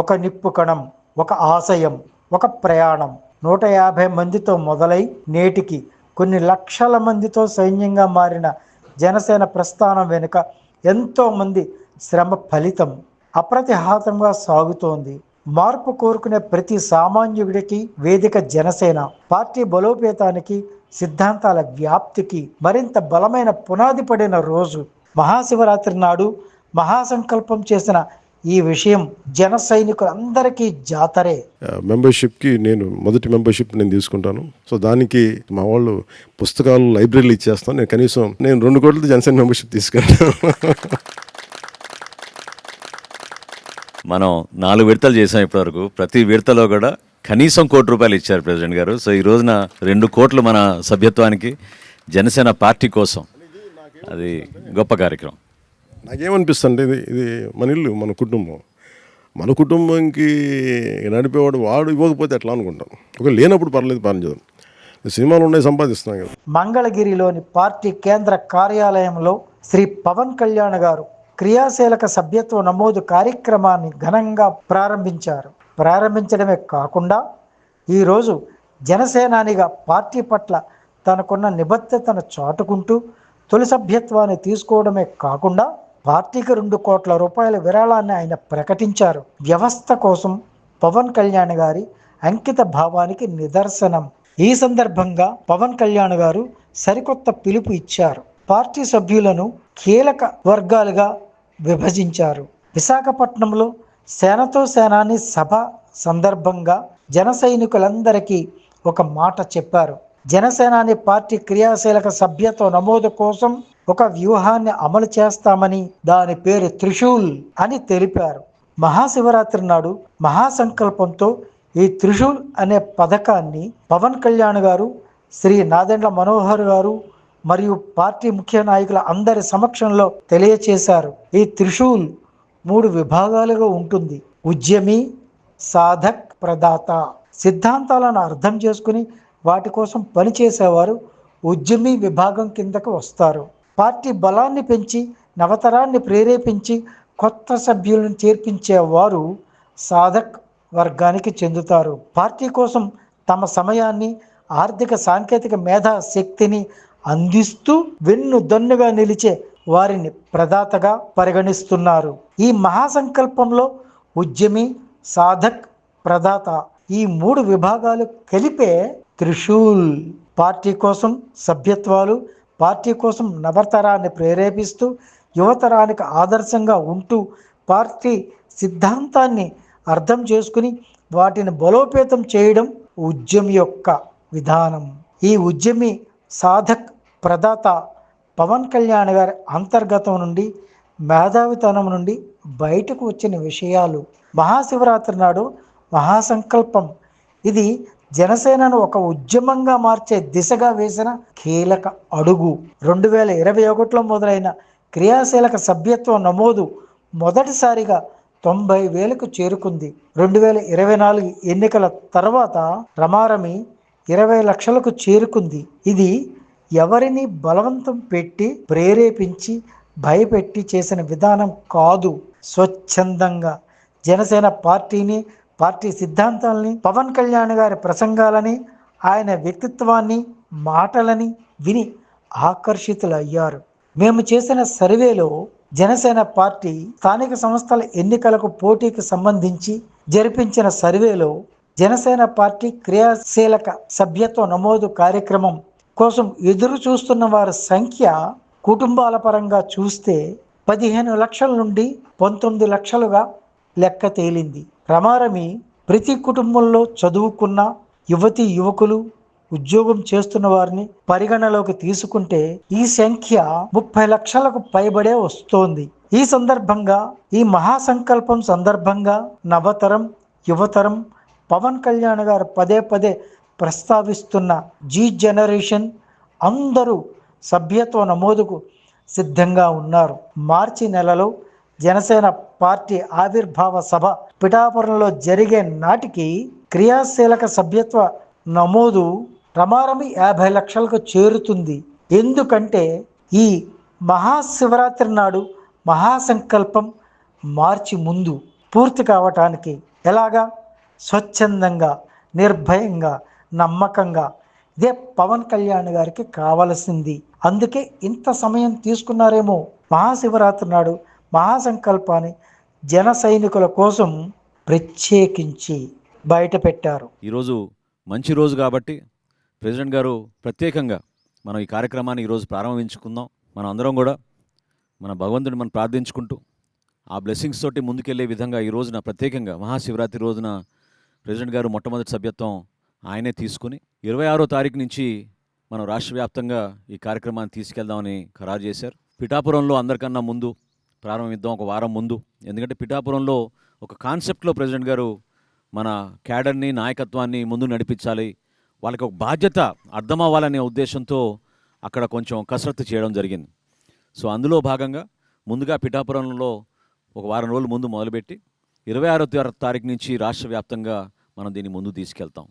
ఒక నిప్పు కణం ఒక ఆశయం ఒక ప్రయాణం. నూట యాభై మందితో మొదలై నేటికి కొన్ని లక్షల మందితో సైన్యంగా మారిన జనసేన ప్రస్థానం వెనుక ఎంతోమంది శ్రమ ఫలితం అప్రతిహాతంగా సాగుతోంది. మార్పు కోరుకునే ప్రతి సామాన్యుడికి వేదిక జనసేన పార్టీ బలోపేతానికి సిద్ధాంతాల వ్యాప్తికి మరింత బలమైన పునాది పడిన రోజు. మహాశివరాత్రి నాడు మహాసంకల్పం చేసిన ఈ విషయం జన సైనికులందరికీ జాతరే. మెంబర్షిప్కి నేను మొదటి మెంబర్షిప్ నేను తీసుకుంటాను. సో దానికి మా వాళ్ళు పుస్తకాలు లైబ్రరీలు ఇచ్చేస్తాను. నేను కనీసం నేను రెండు కోట్లతో జనసేన మెంబర్షిప్ తీసుకుంటాను మనం నాలుగు విడతలు చేసాం ఇప్పటివరకు. ప్రతి విడతలో కూడా కనీసం కోటి రూపాయలు ఇచ్చారు ప్రెసిడెంట్ గారు. సో ఈ రోజున రెండు కోట్లు మన సభ్యత్వానికి జనసేన పార్టీ కోసం. అది గొప్ప కార్యక్రమం. నాకేమనిపిస్తుంది ఇది ఇది మన ఇల్లు మన కుటుంబం. మన కుటుంబంకి నడిపేవాడు వాడు ఇవ్వకపోతే ఎట్లా అనుకుంటాం? ఒక లేనప్పుడు పర్లేదు పనిచేద్దాం సినిమాలు ఉన్నాయి సంపాదిస్తున్నాం కదా. మంగళగిరిలోని పార్టీ కేంద్ర కార్యాలయంలో శ్రీ పవన్ కళ్యాణ్ గారు క్రియాశీలక సభ్యత్వ నమోదు కార్యక్రమాన్ని ఘనంగా ప్రారంభించారు. ప్రారంభించడమే కాకుండా ఈరోజు జనసేనానిగా పార్టీ పట్ల తనకున్న నిబద్ధతను చాటుకుంటూ తొలి సభ్యత్వాన్ని తీసుకోవడమే కాకుండా పార్టీకి రెండు కోట్ల రూపాయల విరాళాన్ని ఆయన ప్రకటించారు. వ్యవస్థ కోసం పవన్ కళ్యాణ్ గారి అంకిత భావానికి నిదర్శనం. ఈ సందర్భంగా పవన్ కళ్యాణ్ గారు సరికొత్త పిలుపు ఇచ్చారు. పార్టీ సభ్యులను కీలక వర్గాలుగా విభజించారు. విశాఖపట్నంలో సేనతో సేనాని సభ సందర్భంగా జన సైనికులందరికీ ఒక మాట చెప్పారు. జనసేనాని పార్టీ క్రియాశీలక సభ్యత్వ నమోదు కోసం ఒక వ్యూహాన్ని అమలు చేస్తామని దాని పేరు త్రిశూల్ అని తెలిపారు. మహాశివరాత్రి నాడు మహాసంకల్పంతో ఈ త్రిశూల్ అనే పథకాన్ని పవన్ కళ్యాణ్ గారు శ్రీ నాదెండ్ల మనోహర్ గారు మరియు పార్టీ ముఖ్య నాయకుల అందరి సమక్షంలో తెలియచేశారు. ఈ త్రిశూల్ మూడు విభాగాలుగా ఉంటుంది. ఉద్యమి సాధక్ ప్రదాత సిద్ధాంతాలను అర్థం చేసుకుని వాటి కోసం పనిచేసేవారు ఉద్యమి విభాగం కిందకు వస్తారు. పార్టీ బలాన్ని పెంచి నవతరాన్ని ప్రేరేపించి కొత్త సభ్యులను చేర్పించేవారు సాధక్ వర్గానికి చెందుతారు. పార్టీ కోసం తమ సమయాన్ని ఆర్థిక సాంకేతిక మేధా శక్తిని అందిస్తూ వెన్ను దన్నుగా నిలిచే వారిని ప్రదాతగా పరిగణిస్తున్నారు. ఈ మహాసంకల్పంలో ఉద్యమి సాధక్ ప్రదాత ఈ మూడు విభాగాలు కలిపే త్రిశూల్ పార్టీ కోసం సభ్యత్వాలు పార్టీ కోసం నవతరాన్ని ప్రేరేపిస్తూ యువతరానికి ఆదర్శంగా ఉంటూ పార్టీ సిద్ధాంతాన్ని అర్థం చేసుకుని వాటిని బలోపేతం చేయడం ఉద్యమి యొక్క విధానం. ఈ ఉద్యమి సాధక్ ప్రదాత పవన్ కళ్యాణ్ గారి అంతర్గతం నుండి మేధావితనం నుండి బయటకు వచ్చిన విషయాలు. మహాశివరాత్రి నాడు మహాసంకల్పం. ఇది జనసేనను ఒక ఉద్యమంగా మార్చే దిశగా వేసిన కీలక అడుగు. రెండు వేల ఇరవై ఒకటిలో మొదలైన క్రియాశీలక సభ్యత్వ నమోదు మొదటిసారిగా తొంభై వేలకు చేరుకుంది. రెండు వేల ఇరవై నాలుగు ఎన్నికల తర్వాత రమారమి ఇరవై లక్షలకు చేరుకుంది. ఇది ఎవరిని బలవంతం పెట్టి ప్రేరేపించి భయపెట్టి చేసిన విధానం కాదు. స్వచ్ఛందంగా జనసేన పార్టీని పార్టీ సిద్ధాంతాలని పవన్ కళ్యాణ్ గారి ప్రసంగాలని ఆయన వ్యక్తిత్వాన్ని మాటలని విని ఆకర్షితులయ్యారు. మేము చేసిన సర్వేలో జనసేన పార్టీ స్థానిక సంస్థల ఎన్నికలకు పోటీకి సంబంధించి జరిపించిన సర్వేలో జనసేన పార్టీ క్రియాశీలక సభ్యత్వ నమోదు కార్యక్రమం కోసం ఎదురు చూస్తున్న వారి సంఖ్య కుటుంబాల పరంగా చూస్తే పదిహేను లక్షల నుండి పంతొమ్మిది లక్షలుగా లెక్క తేలింది. రమారమి ప్రతి కుటుంబంలో చదువుకున్న యువతి యువకులు ఉద్యోగం చేస్తున్న వారిని పరిగణలోకి తీసుకుంటే ఈ సంఖ్య ముప్పై లక్షలకు పైబడే వస్తోంది. ఈ సందర్భంగా ఈ మహాసంకల్పం సందర్భంగా నవతరం యువతరం పవన్ కళ్యాణ్ గారు పదే పదే ప్రస్తావిస్తున్న జీ జనరేషన్ అందరూ సభ్యత్వ నమోదుకు సిద్ధంగా ఉన్నారు. మార్చి నెలలో జనసేన పార్టీ ఆవిర్భావ సభ పిఠాపురంలో జరిగే నాటికి క్రియాశీలక సభ్యత్వ నమోదు రమారమి యాభై లక్షలకు చేరుతుంది. ఎందుకంటే ఈ మహాశివరాత్రి నాడు మహాసంకల్పం మార్చి ముందు పూర్తి కావటానికి ఎలాగా? స్వచ్ఛందంగా నిర్భయంగా నమ్మకంగా ఇదే పవన్ కళ్యాణ్ గారికి కావలసింది. అందుకే ఇంత సమయం తీసుకున్నారేమో మహాశివరాత్రి నాడు మహాసంకల్పాన్ని జన సైనికుల కోసం ప్రత్యేకించి బయట పెట్టారు. ఈరోజు మంచి రోజు కాబట్టి ప్రెసిడెంట్ గారు ప్రత్యేకంగా మనం ఈ కార్యక్రమాన్ని ఈరోజు ప్రారంభించుకుందాం. మనం అందరం కూడా మన భగవంతుని మనం ప్రార్థించుకుంటూ ఆ బ్లెస్సింగ్స్ తోటి ముందుకెళ్ళే విధంగా ఈ రోజున ప్రత్యేకంగా మహాశివరాత్రి రోజున ప్రెసిడెంట్ గారు మొట్టమొదటి సభ్యత్వం ఆయనే తీసుకుని ఇరవై ఆరో తారీఖు నుంచి మనం రాష్ట్ర వ్యాప్తంగా ఈ కార్యక్రమాన్ని తీసుకెళ్దామని ఖరారు చేశారు. పిఠాపురంలో అందరికన్నా ముందు ప్రారంభిద్దాం ఒక వారం ముందు. ఎందుకంటే పిఠాపురంలో ఒక కాన్సెప్ట్లో ప్రెసిడెంట్ గారు మన క్యాడర్ని నాయకత్వాన్ని ముందు నడిపించాలి. వాళ్ళకి ఒక బాధ్యత అర్థం అవ్వాలనే ఉద్దేశంతో అక్కడ కొంచెం కసరత్తు చేయడం జరిగింది. సో అందులో భాగంగా ముందుగా పిఠాపురంలో ఒక వారం రోజులు ముందు మొదలుపెట్టి ఇరవై ఆరో తారీఖు నుంచి రాష్ట్ర వ్యాప్తంగా మనం దీన్ని ముందు తీసుకెళ్తాం.